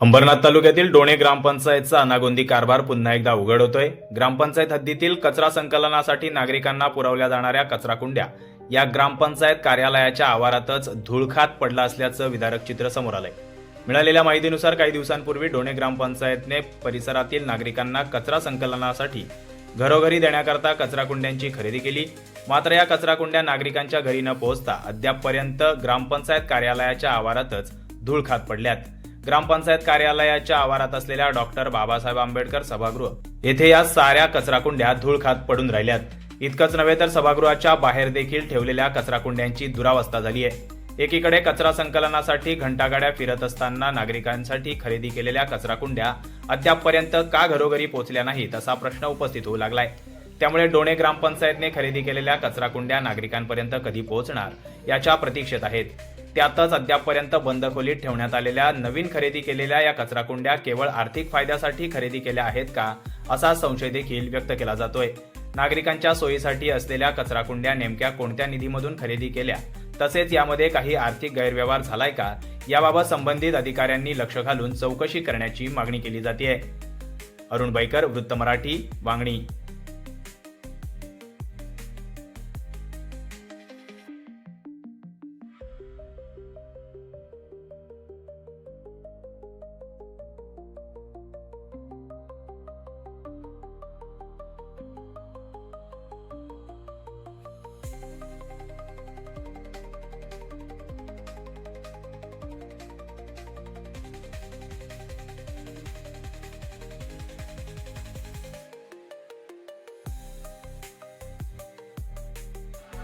अंबरनाथ तालुक्यातील डोणे ग्रामपंचायतचा अनागोंदी कारभार पुन्हा एकदा उघड होतोय ग्रामपंचायत हद्दीतील कचरा संकलनासाठी नागरिकांना पुरवल्या जाणाऱ्या कचरा कुंड्या या ग्रामपंचायत कार्यालयाच्या आवारातच धुळखात पडला असल्याचं विदारक चित्र समोर आलंय. मिळालेल्या माहितीनुसार काही दिवसांपूर्वी डोणे ग्रामपंचायतने परिसरातील नागरिकांना कचरा संकलनासाठी घरोघरी देण्याकरता कचरा कुंड्यांची खरेदी केली. मात्र या कचरा कुंड्या नागरिकांच्या घरी न पोहोचता अद्यापपर्यंत ग्रामपंचायत कार्यालयाच्या आवारातच धूळखात पडल्यात. ग्रामपंचायत कार्यालयाच्या आवारात असलेल्या डॉक्टर बाबासाहेब आंबेडकर सभागृह येथे या साऱ्या कचराकुंड्या धूळखात पडून राहिल्यात. इतकंच नव्हे तर सभागृहाच्या बाहेर देखील ठेवलेल्या कचराकुंड्यांची दुरावस्था झाली आहे. एकीकडे कचरा संकलनासाठी घंटागाड्या फिरत असताना नागरिकांसाठी खरेदी केलेल्या कचराकुंड्या अद्यापपर्यंत का घरोघरी पोहोचल्या नाहीत असा प्रश्न उपस्थित होऊ लागलाय. त्यामुळे डोणे ग्रामपंचायतने खरेदी केलेल्या कचराकुंड्या नागरिकांपर्यंत कधी पोहोचणार याच्या प्रतीक्षेत आहेत. त्यातच अद्यापपर्यंत बंद खोलीत ठेवण्यात आलेल्या नवीन खरेदी केलेल्या या कचराकुंड्या केवळ आर्थिक फायद्यासाठी खरेदी केल्या आहेत का असा संशय देखील व्यक्त केला जातोय. नागरिकांच्या सोयीसाठी असलेल्या कचराकुंड्या नेमक्या कोणत्या निधीमधून खरेदी केल्या तसेच यामध्ये काही आर्थिक गैरव्यवहार झालाय का याबाबत संबंधित अधिकाऱ्यांनी लक्ष घालून चौकशी करण्याची मागणी केली जाते अरुण बैकर वृत्त मराठी वांगणी.